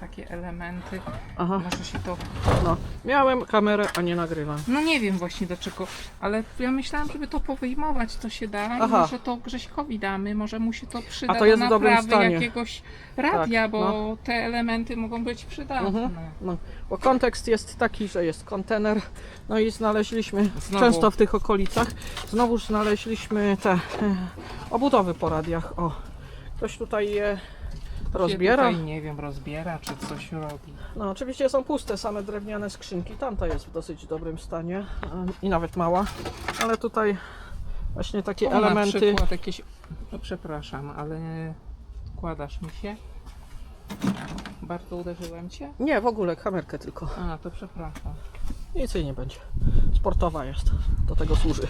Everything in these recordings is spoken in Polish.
takie elementy. Aha, Może się to. no. Miałem kamerę, a nie nagrywam. No nie wiem właśnie do czego, ale ja myślałam, żeby to powyjmować, co się da. Aha. Może to Grześkowi damy, może mu się to przyda A to jest do w dobrym naprawy stanie. jakiegoś radia, Tak, bo te elementy mogą być przydatne. Mhm. No, bo kontekst jest taki, że jest kontener, no i znaleźliśmy Znowu. często w tych okolicach, znowu znaleźliśmy te e, obudowy po radiach. O, ktoś tutaj je rozbiera. Tutaj, nie wiem, rozbiera czy coś robi. No oczywiście są puste, same drewniane skrzynki. Tamta jest w dosyć dobrym stanie i nawet mała, ale tutaj właśnie takie O, Na elementy. przykład jakieś. No, przepraszam, ale kładasz mi się. Bardzo uderzyłem cię? Nie, w ogóle kamerkę tylko. A, to przepraszam. Nic jej nie będzie. Sportowa jest, do tego służy.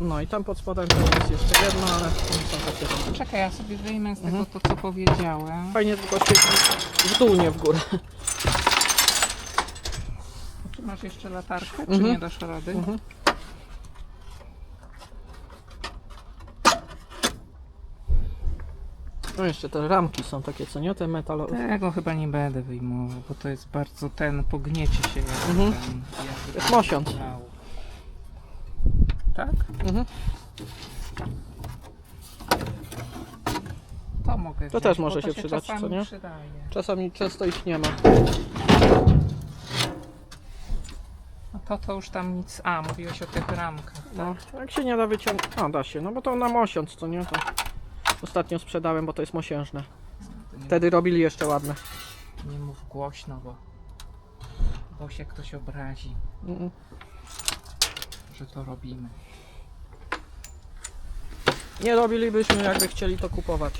No i tam pod spodem też jest jeszcze jedno, ale one są takie. Czekaj, ja sobie wyjmę z tego to, co powiedziałem. Fajnie tylko świeci w dół, nie w górę. Czy masz jeszcze latarkę, czy Mhm. nie dasz rady? Mhm. No jeszcze te ramki są takie, co nie? Te metalowe. Tego chyba nie będę wyjmował, bo to jest bardzo ten, pogniecie się jak Mhm. ten, jakby Jest to. Tak? Mhm. To mogę wziąć, też bo może to się przydać, czasami co nie? Przydaje. Czasami często ich nie ma. No to to już tam nic. A, mówiłeś o tych ramkach. Tak? No, jak się nie da wyciągnąć. A, da się, no bo to na mosiąc, co nie? To ostatnio sprzedałem, bo to jest mosiężne. To nie, Wtedy robili jeszcze ładne. nie mów głośno, bo bo się ktoś obrazi, Mm. że to robimy. Nie robilibyśmy, jakby chcieli to kupować.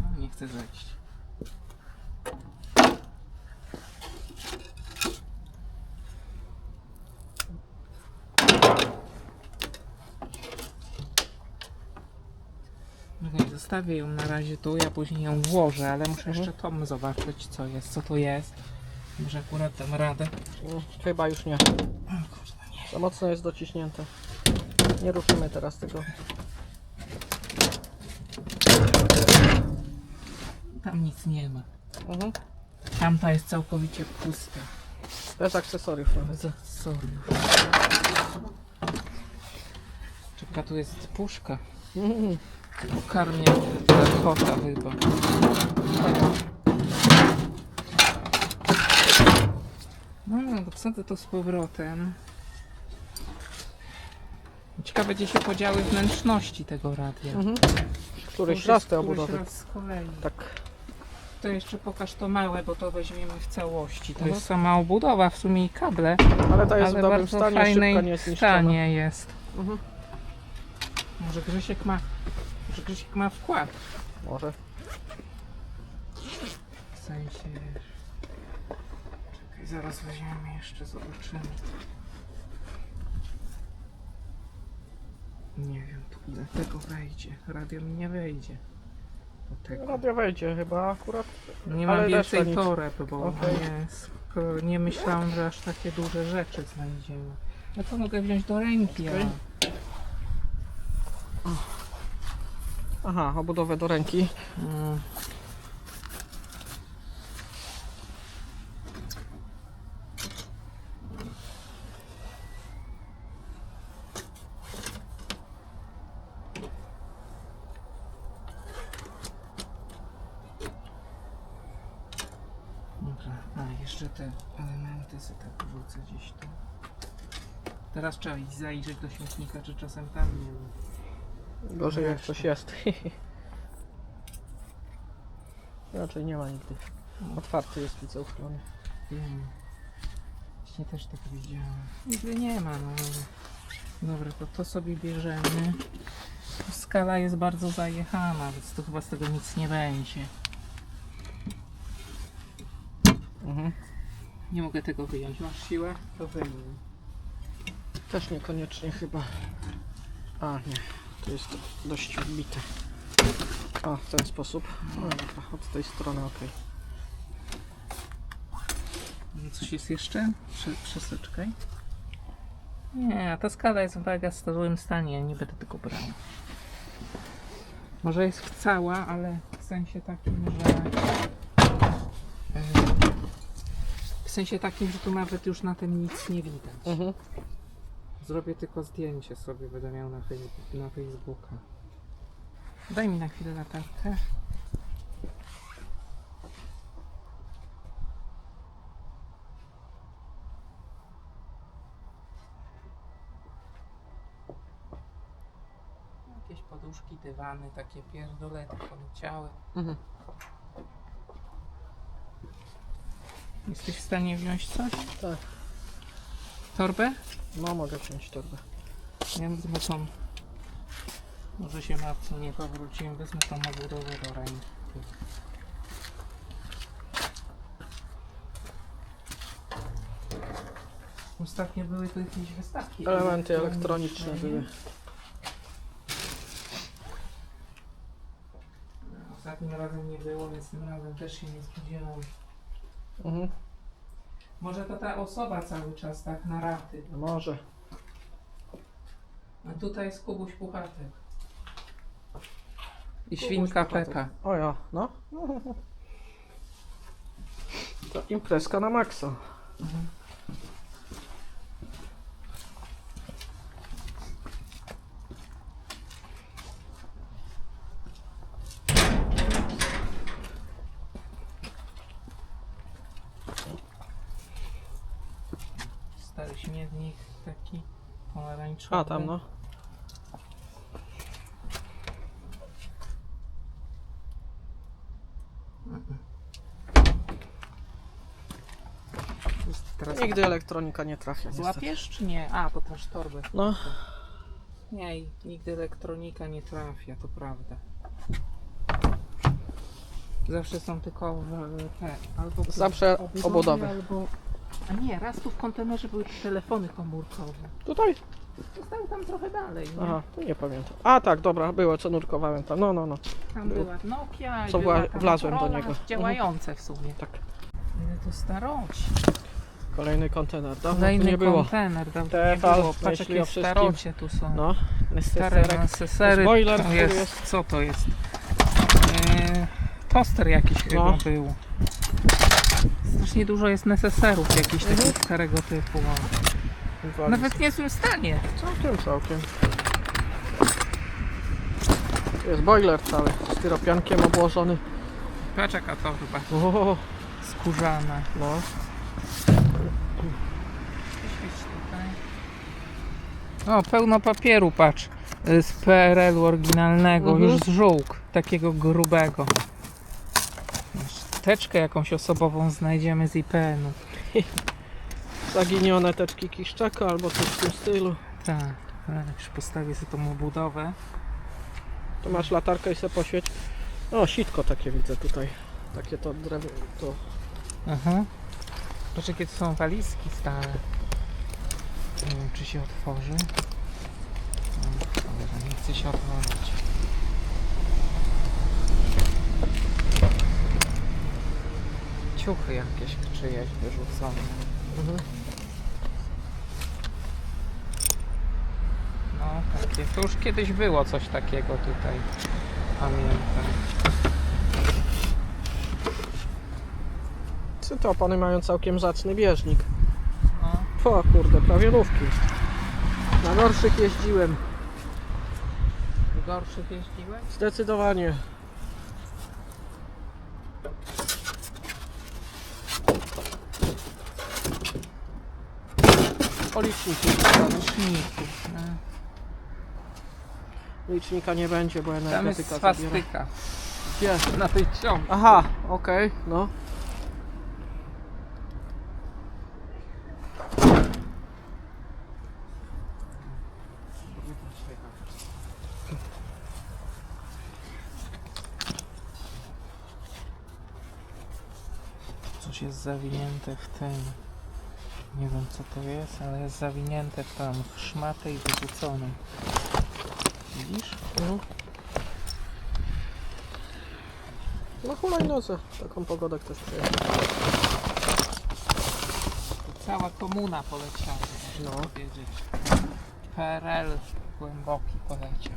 No, nie chcę zejść. Zostawię ją na razie tu, ja później ją włożę, ale muszę jeszcze tom zobaczyć co jest, co to jest. Może akurat dam radę. Mm, Chyba już nie. O kurde, nie. Za mocno jest dociśnięte. Nie ruszymy teraz tego. Tam nic nie ma. Mhm. Tamta jest całkowicie pusta. Bez akcesoriów nawet. Sorry. Czeka, tu jest puszka. Mhm. Pokarmię kota chyba. No, to wsadzę to z powrotem. Ciekawe, gdzie się podziały wnętrzności tego radia. Mhm. Któryś raz te obudowy. raz z kolei. Tak. To jeszcze pokaż to małe, bo to weźmiemy w całości. To Mhm. jest sama obudowa, w sumie i kable, Ale to jest ale w dobrym bardzo stanie, fajnej nie jest stanie jest. Mhm. Może Grzesiek ma, może Grzesiek ma wkład. Może. W sensie, zaraz weźmiemy jeszcze, zobaczymy. Nie wiem, tu ile tego wejdzie. Radio mi nie wejdzie. Do tego. Radio wejdzie chyba akurat. Nie ale reszta więcej nic. toreb, bo Okej. nie, nie myślałam, że aż takie duże rzeczy znajdziemy. No to mogę wziąć do ręki, Okej. ale... Aha, obudowę do ręki. Mm. Dobra, a jeszcze te elementy sobie tak wrzucę gdzieś tu. Teraz trzeba iść zajrzeć do śmietnika, czy czasem tam nie ma. Gorzej jak coś jest. Raczej nie ma nigdy. Otwarty jest widzę uchylony. Wiem. Właśnie też tak widziałem. Nigdy nie ma, no ale... Dobra, to to sobie bierzemy. Skala jest bardzo zajechana, więc to chyba z tego nic nie będzie. Mhm. Nie mogę tego wyjąć. Masz siłę? To wyjmij. Też niekoniecznie chyba. A nie, to jest dość wbite. O, w ten sposób. No dobra, od tej strony ok. No Coś jest jeszcze? Prze przesyczkę? Nie, ta skala jest w mega stałym stanie, ja nie będę tego brał. Może jest cała, ale w sensie takim, że... e, W sensie takim, że tu nawet już na tym nic nie widać. Mhm. Zrobię tylko zdjęcie sobie, będę miał na, na Facebooka. Daj mi na chwilę latarkę. Jakieś poduszki, dywany, takie pierdolety poleciały. Mhm. Jesteś w stanie wziąć coś? Tak. Torbę? No mogę wziąć torbę. Ja wezmę tą. Może się martwię, nie powróciłem. Wezmę tą obudowę do ręki. Ostatnio były tu jakieś wystawki. Elementy elektroniczne były. Ostatnim razem nie było, więc tym razem też się nie spodziewam. Mhm. Może to ta osoba cały czas tak na raty. Może. A tutaj jest Kubuś Puchatek. I świnka Puchatek. Pepa. O ja, no. To imprezka na maksa. Stary śmietnik taki pomarańczowy. A tam no. Teraz Nigdy elektronika nie trafia. Złapiesz czy nie? A, bo masz torbę. No. Nie, i nigdy elektronika nie trafia, to prawda. Zawsze są tylko e, te, albo Zawsze obudowy. albo... A nie, raz tu w kontenerze były telefony komórkowe. Tutaj? Zostały tam trochę dalej, nie? Aha, to nie pamiętam. A tak, dobra, było, co nurkowałem tam. No, no, no. Tam była Nokia i Co była tam wlazłem do Motorola, niego. działające w sumie. Tak. Ile to staroci. Kolejny kontener. Dawno tu Kolejny nie było. kontener, dawno nie TFL, było. Patrz myśli jakie o wszystkim. starocie tu są. No, Stare neseserek. Boiler, to który jest, jest- Co to jest? Eee, toster jakiś chyba No. był. Strasznie dużo jest neseserów jakichś Mhm. takich starego typu. o. Nawet w niezłym stanie. Całkiem, całkiem. Jest boiler cały, styropiankiem obłożony. Patrz jaka to chyba O, skórzana. no. O, pełno papieru, patrz. y, Z PRL-u oryginalnego, Mhm. już z żółk, takiego grubego. Teczkę jakąś osobową znajdziemy z IPN-u. Zaginione teczki Kiszczaka albo coś w tym stylu. Tak, tak, już postawię sobie tą obudowę. Tu masz latarkę i se poświeć. O, sitko takie widzę tutaj. Takie to drewno, to Aha. Patrz jakie to są walizki stare. Nie wiem czy się otworzy. No, nie chce się otworzyć. Ciuchy jakieś czyjeś wyrzucone. mhm. No takie. To już kiedyś było coś takiego tutaj. Pamiętam. Czy to opony mają całkiem zacny bieżnik. No. O kurde, prawie nówki. Na gorszych jeździłem. W gorszych jeździłeś? Zdecydowanie. O liczniku. Liczników. No. Licznika nie będzie, bo Tam jest energetyka swastyka. Gdzie? Na tej ciągu. Aha, okej, no. Coś jest zawinięte w tym. Nie wiem co to jest, ale jest zawinięte w tam w szmatę i wyrzucone. Widzisz? Mhm. Na hulajnodze taką pogodę ktoś przyjechał. Cała komuna poleciała, No. powiedzieć. PRL głęboki poleciał.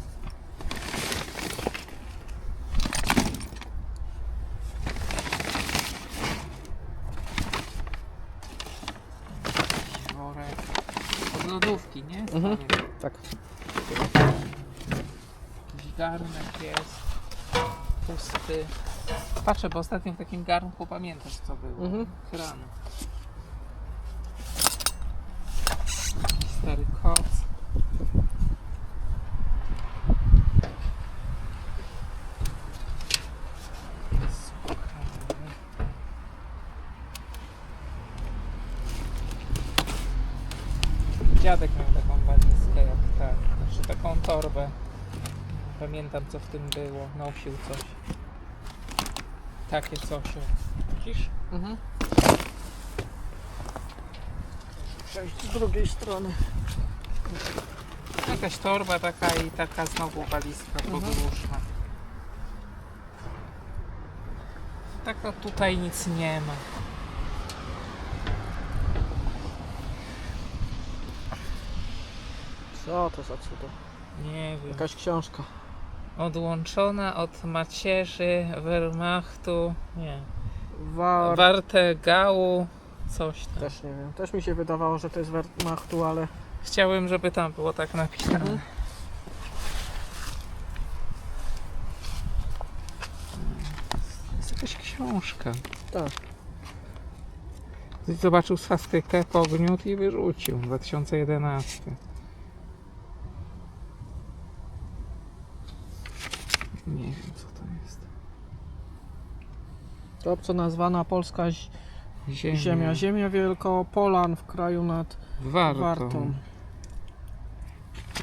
Nie? Mhm. Tak. Jakiś garnek jest. Pusty. Patrzę, bo ostatnio w takim garnku pamiętasz co było. Mhm. Kran. Dziadek miał taką walizkę jak tak, znaczy taką torbę. Pamiętam co w tym było, nosił coś. Takie coś. Widzisz? Mhm. Przejść z drugiej strony. Jakaś torba taka i taka znowu walizka podróżna. Tak to tutaj nic nie ma. Co to za cudo? Nie wiem. Jakaś książka. Odłączona od macierzy Wehrmachtu. Nie. War... Warte Gału. Coś tam. Też nie wiem. Też mi się wydawało, że to jest Wehrmachtu, ale Chciałem, żeby tam było tak napisane. Mhm. Jest jakaś książka. tak. Zobaczył swastykę, pogniótł i wyrzucił. 2011. Nie wiem co to jest. To obco nazwana polska zi- Ziemia. ziemia. Ziemia Wielkopolan w kraju nad Warto. Wartą.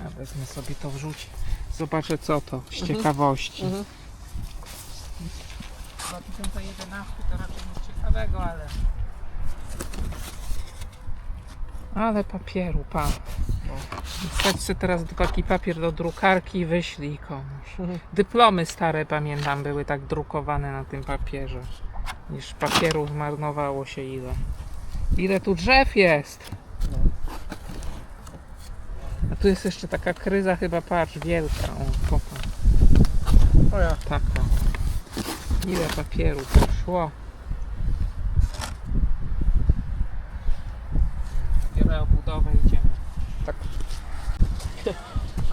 Ja wezmę sobie to wrzucić. Zobaczę co to z ciekawości. Mhm. 2011 to raczej nic ciekawego, ale... Ale papieru, pan. Wstać sobie teraz taki papier do drukarki i wyślij komuś. Dyplomy stare pamiętam były tak drukowane na tym papierze. Niż papieru zmarnowało się ile. Ile tu drzew jest! A tu jest jeszcze taka kryza chyba, patrz, wielka. O, popatrz. O ja. Taka. Ile papieru poszło. obudowę idziemy. Tak.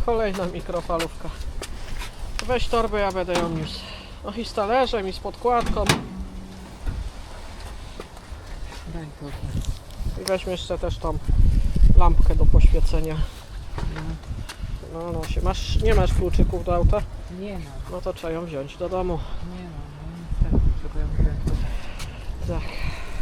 Kolejna mikrofalówka. Weź torbę, ja będę ją niósł. No i z talerzem, i z podkładką. Daj torbę. I weźmy jeszcze też tą lampkę do poświecenia. No. no, no się masz, nie masz kluczyków do auta? Nie mam. No to trzeba ją wziąć do domu. Nie mam, no niestety, trzeba ją wziąć. Tak.